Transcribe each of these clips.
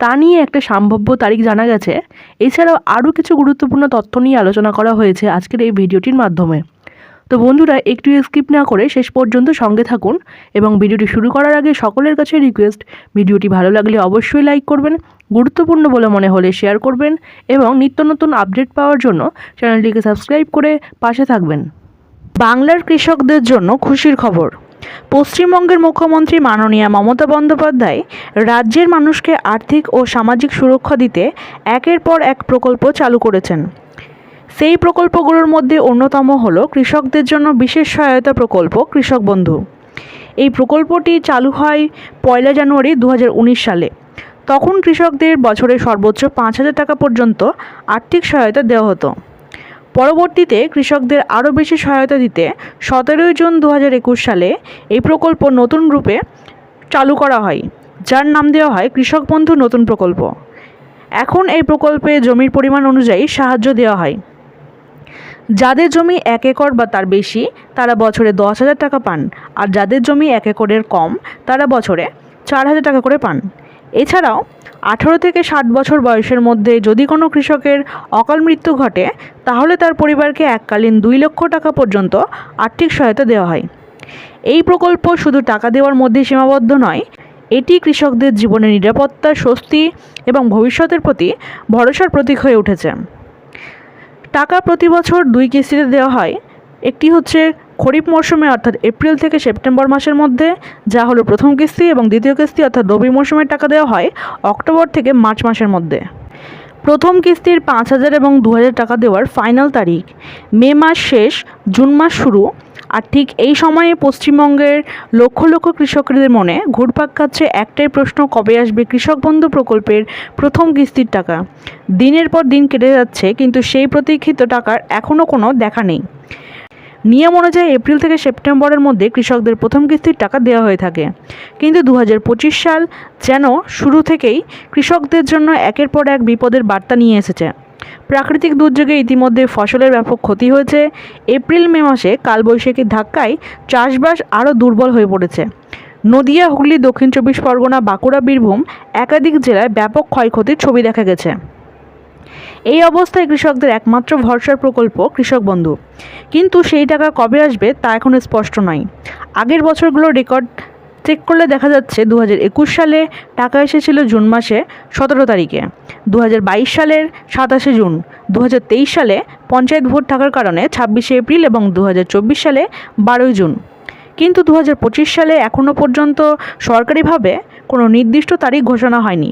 তা নিয়ে একটা সম্ভাব্য তারিখ জানা গেছে। এছাড়াও আরও কিছু গুরুত্বপূর্ণ তথ্য নিয়ে আলোচনা করা হয়েছে আজকের এই ভিডিওটির মাধ্যমে। তো বন্ধুরা, একটু স্কিপ না করে শেষ পর্যন্ত সঙ্গে থাকুন এবং ভিডিওটি শুরু করার আগে সকলের কাছে রিকোয়েস্ট ভিডিওটি ভালো লাগলে অবশ্যই লাইক করবেন, গুরুত্বপূর্ণ বলে মনে হলে শেয়ার করবেন এবং নিত্য নতুন আপডেট পাওয়ার জন্য চ্যানেলটিকে সাবস্ক্রাইব করে পাশে থাকবেন। বাংলার কৃষকদের জন্য খুশির খবর। পশ্চিমবঙ্গের মুখ্যমন্ত্রী মাননীয়া মমতা বন্দ্যোপাধ্যায় রাজ্যের মানুষকে আর্থিক ও সামাজিক সুরক্ষা দিতে একের পর এক প্রকল্প চালু করেছেন। সেই প্রকল্পগুলোর মধ্যে অন্যতম হল কৃষকদের জন্য বিশেষ সহায়তা প্রকল্প কৃষক বন্ধু। এই প্রকল্পটি চালু হয় পয়লা জানুয়ারি দু হাজার উনিশ সালে। তখন কৃষকদের বছরে সর্বোচ্চ পাঁচ হাজার টাকা পর্যন্ত আর্থিক সহায়তা দেওয়া হতো। পরবর্তীতে কৃষকদের আরও বেশি সহায়তা দিতে সতেরোই জুন দু হাজার একুশ সালে এই প্রকল্প নতুন রূপে চালু করা হয়, যার নাম দেওয়া হয় কৃষক বন্ধু নতুন প্রকল্প। এখন এই প্রকল্পে জমির পরিমাণ অনুযায়ী সাহায্য দেওয়া হয়। যাদের জমি এক একর বা তার বেশি, তারা বছরে দশ হাজার টাকা পান, আর যাদের জমি এক একরের কম, তারা বছরে চার হাজার টাকা করে পান। এছাড়াও, আঠারো থেকে ষাট বছর বয়সের মধ্যে যদি কোনো কৃষকের অকাল মৃত্যু ঘটে, তাহলে তার পরিবারকে এককালীন দুই লক্ষ টাকা পর্যন্ত আর্থিক সহায়তা দেওয়া হয়। এই প্রকল্প শুধু টাকা দেওয়ার মধ্যে সীমাবদ্ধ নয়, এটি কৃষকদের জীবনের নিরাপত্তা, স্বস্তি এবং ভবিষ্যতের প্রতি ভরসার প্রতীক হয়ে উঠেছে। টাকা প্রতি বছর দুই কিস্তিতে দেওয়া হয়, একটি হচ্ছে খরিফ মরশুমে, অর্থাৎ এপ্রিল থেকে সেপ্টেম্বর মাসের মধ্যে যা হলো প্রথম কিস্তি এবং দ্বিতীয় কিস্তি, অর্থাৎ রবি মরশুমের টাকা দেওয়া হয় অক্টোবর থেকে মার্চ মাসের মধ্যে। প্রথম কিস্তির পাঁচ হাজার এবং দু হাজার টাকা দেওয়ার ফাইনাল তারিখ। মে মাস শেষ, জুন মাস শুরু, আর ঠিক এই সময়ে পশ্চিমবঙ্গের লক্ষ লক্ষ কৃষকদের মনে ঘুরপাক খাচ্ছে একটাই প্রশ্ন, কবে আসবে কৃষক বন্ধু প্রকল্পের প্রথম কিস্তির টাকা? দিনের পর দিন কেটে যাচ্ছে, কিন্তু সেই প্রতীক্ষিত টাকার এখনও কোনো দেখা নেই। নিয়ম অনুযায়ী এপ্রিল থেকে সেপ্টেম্বরের মধ্যে কৃষকদের প্রথম কিস্তির টাকা দেওয়া হয়ে থাকে। কিন্তু দু হাজার পঁচিশ সাল যেন শুরু থেকেই কৃষকদের জন্য একের পর এক বিপদের বার্তা নিয়ে এসেছে। প্রাকৃতিক দুর্যোগে ইতিমধ্যে ফসলের ব্যাপক ক্ষতি হয়েছে। এপ্রিল মে মাসে কালবৈশাখীর ধাক্কায় চাষবাস আরও দুর্বল হয়ে পড়েছে। নদিয়া, হুগলি, দক্ষিণ চব্বিশ পরগনা, বাঁকুড়া, বীরভূম একাধিক জেলায় ব্যাপক ক্ষয়ক্ষতির ছবি দেখা গেছে। এই অবস্থায় কৃষকদের একমাত্র ভরসার প্রকল্প কৃষক বন্ধু। কিন্তু সেই টাকা কবে আসবে তা এখনও স্পষ্ট নয়। আগের বছরগুলোর রেকর্ড চেক করলে দেখা যাচ্ছে দু হাজার একুশ সালে টাকা এসেছিল জুন মাসে সতেরো তারিখে দু হাজার বাইশ সালের সাতাশে জুন দু হাজার তেইশ সালে পঞ্চায়েত ভোট থাকার কারণে ছাব্বিশে এপ্রিল এবং দু হাজার চব্বিশ সালে বারোই জুন। কিন্তু দু হাজার পঁচিশ সালে এখনও পর্যন্ত সরকারিভাবে কোনো নির্দিষ্ট তারিখ ঘোষণা হয়নি।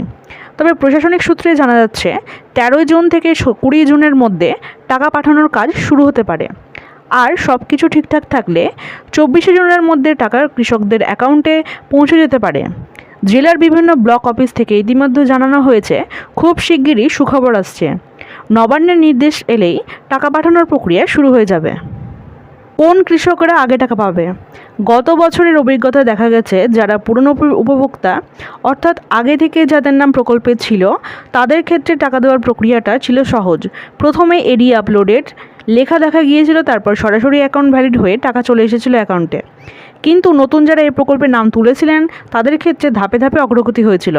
তবে প্রশাসনিক সূত্রে জানা যাচ্ছে, তেরোই জুন থেকে কুড়ি জুনের মধ্যে টাকা পাঠানোর কাজ শুরু হতে পারে। আর সব কিছু ঠিকঠাক থাকলে চব্বিশে জুনের মধ্যে টাকা কৃষকদের অ্যাকাউন্টে পৌঁছে যেতে পারে। জেলার বিভিন্ন ব্লক অফিস থেকে ইতিমধ্যে জানানো হয়েছে, খুব শিগগিরই সুখবর আসছে। নবান্নের নির্দেশ এলেই টাকা পাঠানোর প্রক্রিয়া শুরু হয়ে যাবে। কোন কৃষকরা আগে টাকা পাবে? গত বছরের অভিজ্ঞতা দেখা গেছে, যারা পুরনো উপভোক্তা, অর্থাৎ আগে থেকে যাদের নাম প্রকল্পে ছিল, তাদের ক্ষেত্রে টাকা দেওয়ার প্রক্রিয়াটা ছিল সহজ। প্রথমে এডি আপলোডেড লেখা দেখা গিয়েছিল, তারপর সরাসরি অ্যাকাউন্ট ভ্যালিড হয়ে টাকা চলে এসেছিল অ্যাকাউন্টে কিন্তু নতুন যারা এই প্রকল্পের নাম তুলেছিলেন, তাদের ক্ষেত্রে ধাপে ধাপে অগ্রগতি হয়েছিল।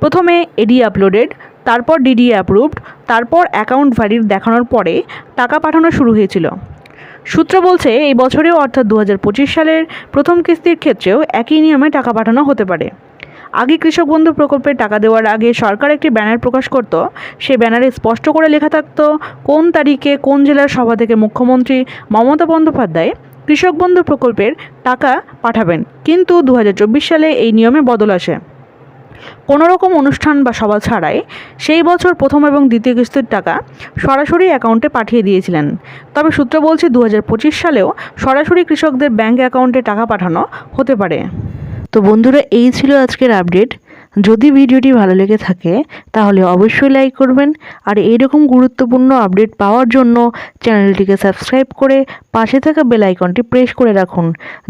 প্রথমে এডি আপলোডেড তারপর ডিডি অ্যাপ্রুভড তারপর অ্যাকাউন্ট ভ্যালিড দেখানোর পরে টাকা পাঠানো শুরু হয়েছিল। সূত্র বলছে, এই বছরেও অর্থাৎ দু হাজার পঁচিশ সালের প্রথম কিস্তির ক্ষেত্রেও একই নিয়মে টাকা পাঠানো হতে পারে। আগে কৃষক বন্ধু প্রকল্পে টাকা দেওয়ার আগে সরকার একটি ব্যানার প্রকাশ করত। সেই ব্যানারে স্পষ্ট করে লেখা থাকতো, কোন তারিখে কোন জেলার সভা থেকে মুখ্যমন্ত্রী মমতা বন্দ্যোপাধ্যায় কৃষক বন্ধু প্রকল্পের টাকা পাঠাবেন। কিন্তু দু হাজার চব্বিশ সালে এই নিয়মে বদল আসে। কোনো রকম অনুষ্ঠান বা সভা ছাড়াই সেই বছর প্রথম এবং দ্বিতীয় কিস্তির টাকা সরাসরি অ্যাকাউন্টে পাঠিয়ে দিয়েছিলেন। তবে সূত্র বলছে দু হাজার পঁচিশ সালেও সরাসরি কৃষকদের ব্যাংক অ্যাকাউন্টে টাকা পাঠানো হতে পারে। তো বন্ধুরা, এই ছিল আজকের আপডেট। যদি ভিডিওটি ভালো লেগে থাকে, তাহলে অবশ্যই লাইক করবেন আর এইরকম গুরুত্বপূর্ণ আপডেট পাওয়ার জন্য চ্যানেলটিকে সাবস্ক্রাইব করে পাশে থাকা বেল আইকনটি প্রেস করে রাখুন,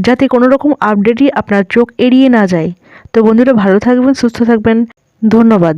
যাতে কোনো রকম আপডেটই আপনার চোখ এড়িয়ে না যায়। তো বন্ধুরা ভালো থাকবেন সুস্থ থাকবেন। ধন্যবাদ।